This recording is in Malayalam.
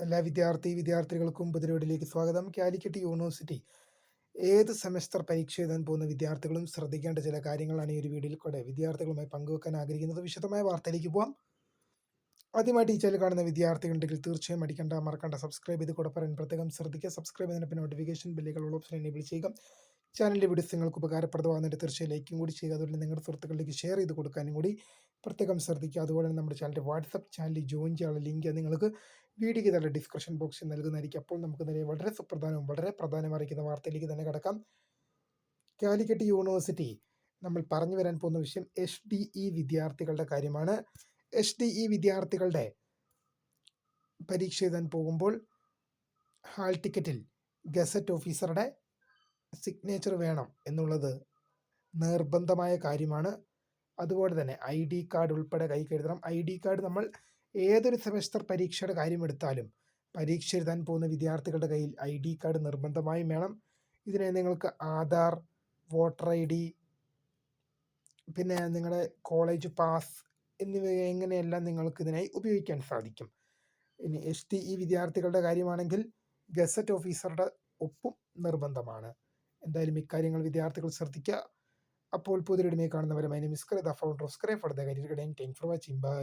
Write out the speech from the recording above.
എല്ലാ വിദ്യാർത്ഥി വിദ്യാർത്ഥികൾക്കും പുതിരോടിലേക്ക് സ്വാഗതം. കാലിക്കറ്റ് യൂണിവേഴ്സിറ്റി ഏത് സെമസ്റ്റർ പരീക്ഷ എഴുതാൻ പോകുന്ന വിദ്യാർത്ഥികളും ശ്രദ്ധിക്കേണ്ട ചില കാര്യങ്ങളാണ് ഈ ഒരു വീഡിയോയിൽ കൂടെ വിദ്യാർത്ഥികളുമായി പങ്കുവെക്കാൻ ആഗ്രഹിക്കുന്നത്. വിശദമായ വാർത്തയിലേക്ക് പോവാം. ആദ്യമായിട്ട് ഈ ചാനൽ കാണുന്ന വിദ്യാർത്ഥികളുണ്ടെങ്കിൽ തീർച്ചയായും അടിക്കേണ്ട മറക്കണ്ട സബ്സ്ക്രൈബ് ചെയ്ത് കൂടെ പറയാൻ പ്രത്യേകം ശ്രദ്ധിക്കുക. സബ്സ്ക്രൈബ് ചെയ്തതിനൊപ്പം നോട്ടിഫിക്കേഷൻ ബില്ലുകളുള്ള ഓപ്ഷൻ എനേബിൾ ചെയ്യുക. ചാനലിന്റെ വീഡിയോസ് നിങ്ങൾക്ക് ഉപകാരപ്രദമാകുന്നതിന്റെ തീർച്ചയായും ലൈക്കും കൂടി ചെയ്യുക. അതുപോലെ നിങ്ങളുടെ സുഹൃത്തുക്കളിലേക്ക് ഷെയർ ചെയ്ത് കൊടുക്കാനും കൂടി പ്രത്യേകം ശ്രദ്ധിക്കുക. അതുപോലെ തന്നെ നമ്മുടെ ചാനലിന്റെ വാട്സപ്പ് ചാനലിൽ ജോയിൻ ചെയ്യാനുള്ള ലിങ്ക് നിങ്ങൾക്ക് വീഡിയോയ്ക്ക് തന്നെ ഡിസ്ക്രിപ്ഷൻ ബോക്സിൽ നൽകുന്നതായിരിക്കും. അപ്പോൾ നമുക്ക് നേരെ വളരെ സുപ്രധാനവും വളരെ പ്രധാനമായിരിക്കുന്ന വാർത്തയിലേക്ക് തന്നെ കിടക്കാം. കാലിക്കറ്റ് യൂണിവേഴ്സിറ്റി നമ്മൾ പറഞ്ഞു വരാൻ പോകുന്ന വിഷയം എച്ച് ഡി ഇ വിദ്യാർത്ഥികളുടെ കാര്യമാണ്. എച്ച് ഡി ഇ വിദ്യാർത്ഥികളുടെ പരീക്ഷ എഴുതാൻ പോകുമ്പോൾ ഹാൾ ടിക്കറ്റിൽ ഗസറ്റ് ഓഫീസറുടെ സിഗ്നേച്ചർ വേണം എന്നുള്ളത് നിർബന്ധമായ കാര്യമാണ്. അതുപോലെ തന്നെ ഐ ഡി കാർഡ് ഉൾപ്പെടെ കൈ കരുതണം. ഐ ഡി കാർഡ് നമ്മൾ ഏതൊരു സെമസ്റ്റർ പരീക്ഷയുടെ കാര്യം എടുത്താലും പരീക്ഷ എഴുതാൻ പോകുന്ന വിദ്യാർത്ഥികളുടെ കയ്യിൽ ഐ ഡി കാർഡ് നിർബന്ധമായും വേണം. ഇതിനെ നിങ്ങൾക്ക് ആധാർ വോട്ടർ ഐ ഡി പിന്നെ നിങ്ങളുടെ കോളേജ് പാസ് എന്നിവ എങ്ങനെയെല്ലാം നിങ്ങൾക്ക് ഇതിനായി ഉപയോഗിക്കാൻ സാധിക്കും. ഇനി എസ് ടി ഇ വിദ്യാർത്ഥികളുടെ കാര്യമാണെങ്കിൽ ഗസറ്റ് ഓഫീസറുടെ ഒപ്പും നിർബന്ധമാണ്. എന്തായാലും ഇക്കാര്യങ്ങൾ വിദ്യാർത്ഥികൾ ശ്രദ്ധിക്കുക. അപ്പോൾ പുതിയൊരുമയെ കാണുന്നവരെ my name is the founder of സ്ക്രേ for the career guide thank for watching bye